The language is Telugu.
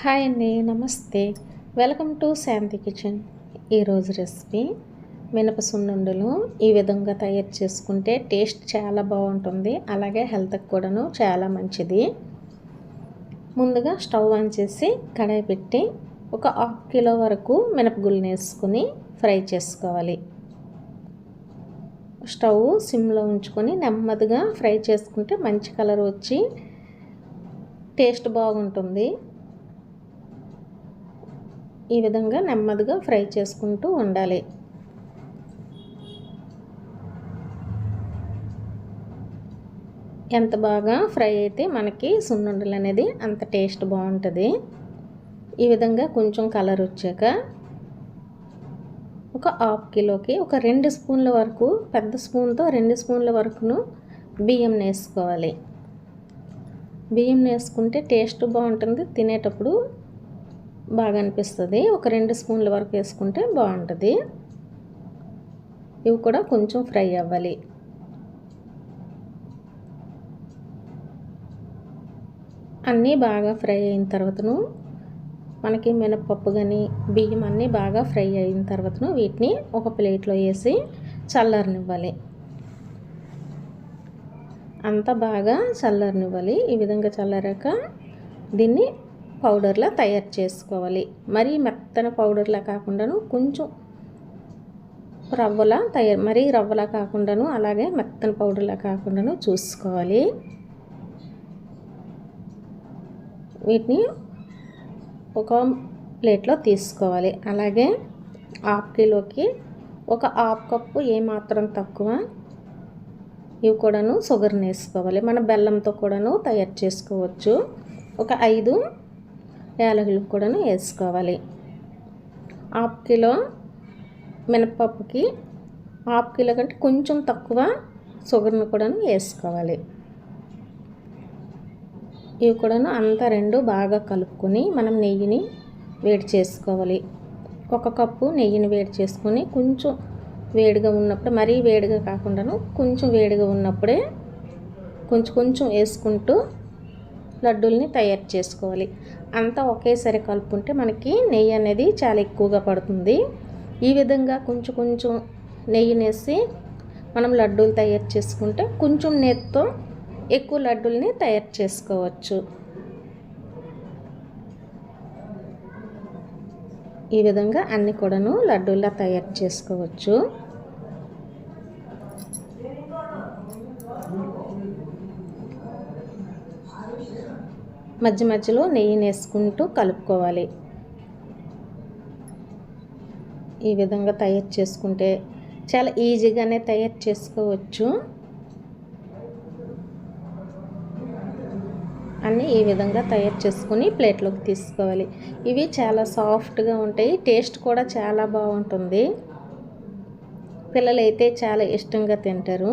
హాయ్ అండి నమస్తే. Welcome to Shanti kitchen. ఈరోజు రెసిపీ మినప సున్నుండలు ఈ విధంగా తయారు చేసుకుంటే టేస్ట్ చాలా బాగుంటుంది అలాగే హెల్త్కి కూడాను చాలా మంచిది. ముందుగా స్టవ్ ఆన్ చేసి కడాయి పెట్టి ఒక హాఫ్ కిలో వరకు మినపగుళ్ళని వేసుకుని ఫ్రై చేసుకోవాలి. స్టవ్ సిమ్లో ఉంచుకొని నెమ్మదిగా ఫ్రై చేసుకుంటే మంచి కలర్ వచ్చి టేస్ట్ బాగుంటుంది. ఈ విధంగా నెమ్మదిగా ఫ్రై చేసుకుంటూ ఉండాలి. ఎంత బాగా ఫ్రై అయితే మనకి సున్నుండలు అనేది అంత టేస్ట్ బాగుంటుంది. ఈ విధంగా కొంచెం కలర్ వచ్చాక ఒక హాఫ్ కిలోకి ఒక రెండు స్పూన్ల వరకు పెద్ద స్పూన్తో రెండు స్పూన్ల వరకును బియ్యం వేసుకోవాలి బియ్యం వేసుకుంటే టేస్ట్ బాగుంటుంది. తినేటప్పుడు బాగా అనిపిస్తుంది ఒక రెండు స్పూన్ల వరకు వేసుకుంటే బాగుంటుంది. ఇవి కూడా కొంచెం ఫ్రై అవ్వాలి. అన్నీ బాగా ఫ్రై అయిన తర్వాతను మనకి మినపప్పు కానీ బియ్యం అన్నీ బాగా ఫ్రై అయిన తర్వాతను వీటిని ఒక ప్లేట్లో వేసి చల్లారనివ్వాలి. అంతా బాగా చల్లారనివ్వాలి. ఈ విధంగా చల్లారాక దీన్ని పౌడర్లా తయారు చేసుకోవాలి. మరీ మెత్తన పౌడర్లా కాకుండాను కొంచెం రవ్వలా తయారు మరీ రవ్వలా కాకుండాను అలాగే మెత్తన పౌడర్లా కాకుండాను చూసుకోవాలి. వీటిని ఒక ప్లేట్లో తీసుకోవాలి. అలాగే హాఫ్ కిలోకి ఒక హాఫ్ కప్పు ఏమాత్రం తక్కువ ఇవి కూడాను షుగర్ని వేసుకోవాలి. మన బెల్లంతో కూడాను తయారు చేసుకోవచ్చు. ఒక ఐదు యాలకులు కూడాను వేసుకోవాలి. హాఫ్ కిలో మినపప్పుకి హాఫ్ కిలో కంటే కొంచెం తక్కువ షుగర్ని కూడాను వేసుకోవాలి. ఇవి కూడాను అంతా రెండు బాగా కలుపుకొని మనం నెయ్యిని వేడి చేసుకోవాలి. ఒక కప్పు నెయ్యిని వేడి చేసుకొని కొంచెం వేడిగా ఉన్నప్పుడు మరీ వేడిగా కాకుండాను కొంచెం వేడిగా ఉన్నప్పుడే కొంచెం కొంచెం వేసుకుంటూ లడ్డూల్ని తయారు చేసుకోవాలి. అంతా ఒకేసారి కలుపుకుంటే మనకి నెయ్యి అనేది చాలా ఎక్కువగా పడుతుంది. ఈ విధంగా కొంచెం కొంచెం నెయ్యినేసి మనం లడ్డూలు తయారు చేసుకుంటే కొంచెం నెయ్యితో ఎక్కువ లడ్డూల్ని తయారు చేసుకోవచ్చు. ఈ విధంగా అన్ని కూడాను లడ్డూల్లా తయారు చేసుకోవచ్చు. మధ్య మధ్యలో నెయ్యిని వేసుకుంటూ కలుపుకోవాలి. ఈ విధంగా తయారు చేసుకుంటే చాలా ఈజీగానే తయారు చేసుకోవచ్చు. అన్నీ ఈ విధంగా తయారు చేసుకుని ప్లేట్లోకి తీసుకోవాలి. ఇవి చాలా సాఫ్ట్గా ఉంటాయి. టేస్ట్ కూడా చాలా బాగుంటుంది. పిల్లలైతే చాలా ఇష్టంగా తింటారు.